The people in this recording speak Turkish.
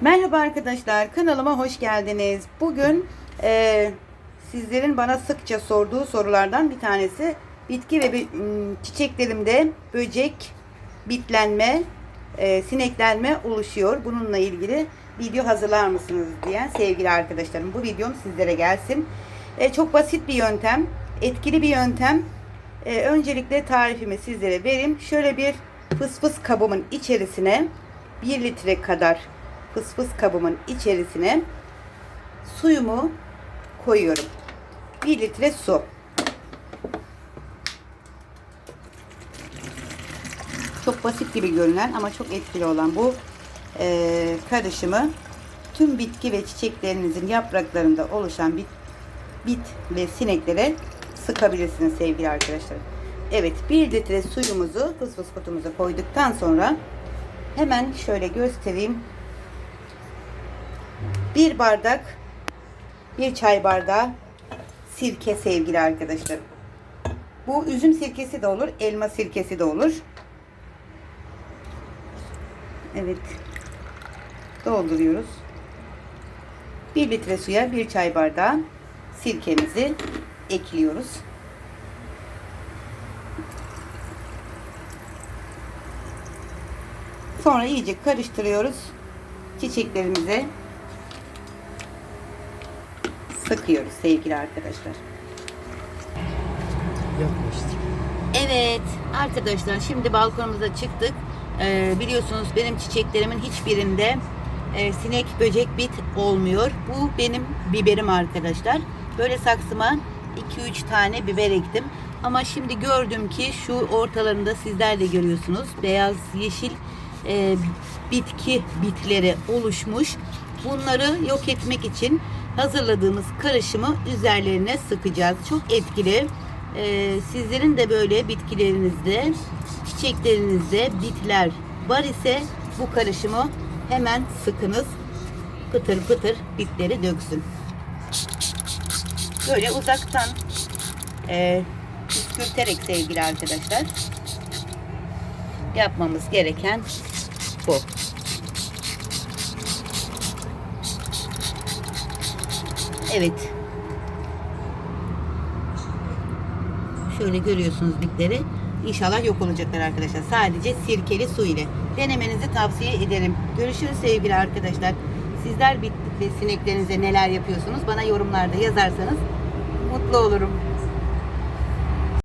Merhaba arkadaşlar, kanalıma hoş geldiniz. Bugün e, sizlerin bana sıkça sorduğu sorulardan bir tanesi bitki ve çiçeklerimde böcek, bitlenme, e, sineklenme oluşuyor. Bununla ilgili video hazırlar mısınız diyen sevgili arkadaşlarım. Bu videom sizlere gelsin. E, çok basit bir yöntem, etkili bir yöntem. E, öncelikle tarifimi sizlere vereyim. Şöyle bir fısfıs kabımın içerisine 1 litre kadar fısfıs kabımın içerisine suyumu koyuyorum. 1 litre su. Çok basit gibi görünen ama çok etkili olan bu eee, karışımı tüm bitki ve çiçeklerinizin yapraklarında oluşan bit, bit ve sineklere sıkabilirsiniz sevgili arkadaşlar. Evet 1 litre suyumuzu fısfıs kutumuza koyduktan sonra hemen şöyle göstereyim. Bir bardak bir çay bardağı sirke sevgili arkadaşlar. Bu üzüm sirkesi de olur, elma sirkesi de olur. Evet. Dolduruyoruz. 1 litre suya bir çay bardağı sirkemizi ekliyoruz. Sonra iyice karıştırıyoruz. Çiçeklerimize sıkıyoruz sevgili arkadaşlar. Yaklaştır. Evet arkadaşlar şimdi balkonumuza çıktık. Ee, biliyorsunuz benim çiçeklerimin hiçbirinde e, sinek, böcek, bit olmuyor. Bu benim biberim arkadaşlar. Böyle saksıma 2-3 tane biber ektim. Ama şimdi gördüm ki şu ortalarında sizler de görüyorsunuz. Beyaz, yeşil e, bitki bitleri oluşmuş. Bunları yok etmek için hazırladığımız karışımı üzerlerine sıkacağız. Çok etkili. Ee, sizlerin de böyle bitkilerinizde, çiçeklerinizde bitler var ise bu karışımı hemen sıkınız. Pıtır pıtır bitleri döksün. Böyle uzaktan e, püskürterek sevgili arkadaşlar yapmamız gereken bu. Evet. Şöyle görüyorsunuz bitleri. İnşallah yok olacaklar arkadaşlar. Sadece sirkeli su ile. Denemenizi tavsiye ederim. Görüşürüz sevgili arkadaşlar. Sizler bit ve sineklerinize neler yapıyorsunuz? Bana yorumlarda yazarsanız mutlu olurum.